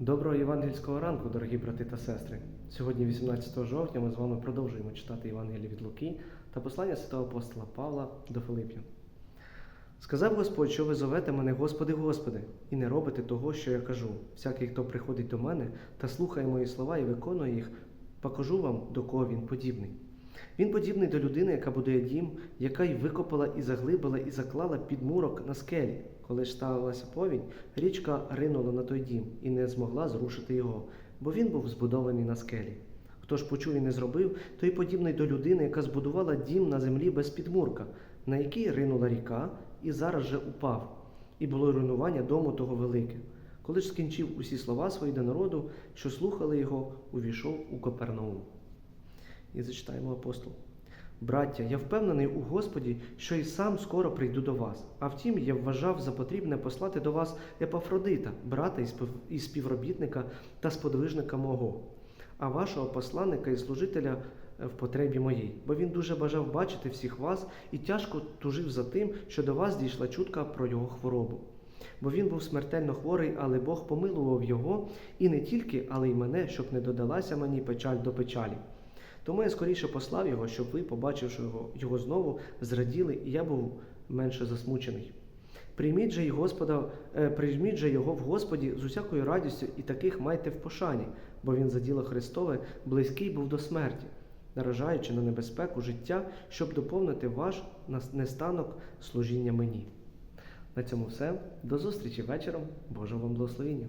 Доброго євангельського ранку, дорогі брати та сестри. Сьогодні, 18 жовтня, ми з вами продовжуємо читати Євангеліє від Луки та послання святого апостола Павла до Филип'ян. Сказав Господь, що ви зовете мене, Господи, Господи, і не робите того, що я кажу. Всякий, хто приходить до мене та слухає мої слова і виконує їх, покажу вам, до кого він подібний. Він подібний до людини, яка будує дім, яка й викопала, і заглибила, і заклала підмурок на скелі. Коли ж ставилася повінь, річка ринула на той дім і не змогла зрушити його, бо він був збудований на скелі. Хто ж почув і не зробив, той подібний до людини, яка збудувала дім на землі без підмурка, на який ринула ріка, і зараз же упав, і було руйнування дому того велике. Коли ж скінчив усі слова свої до народу, що слухали його, увійшов у Копернаум. І зачитаємо апостол. Браття, я впевнений у Господі, що і сам скоро прийду до вас. А втім, я вважав за потрібне послати до вас Епафродита, брата і співробітника та сподвижника мого, а вашого посланника і служителя е, в потребі моїй, бо він дуже бажав бачити всіх вас і тяжко тужив за тим, що до вас дійшла чутка про його хворобу. Бо він був смертельно хворий, але Бог помилував його, і не тільки, але й мене, щоб не додалася мені печаль до печалі. Тому я скоріше послав його, щоб ви, побачивши його, його знову, зраділи, і я був менше засмучений. Прийміть же й Господа, е, прийміть же його в Господі з усякою радістю, і таких майте в пошані, бо він за діло Христове близький був до смерті, наражаючи на небезпеку життя, щоб доповнити ваш нестанок служіння мені. На цьому все. До зустрічі вечором. Божого вам благословіння.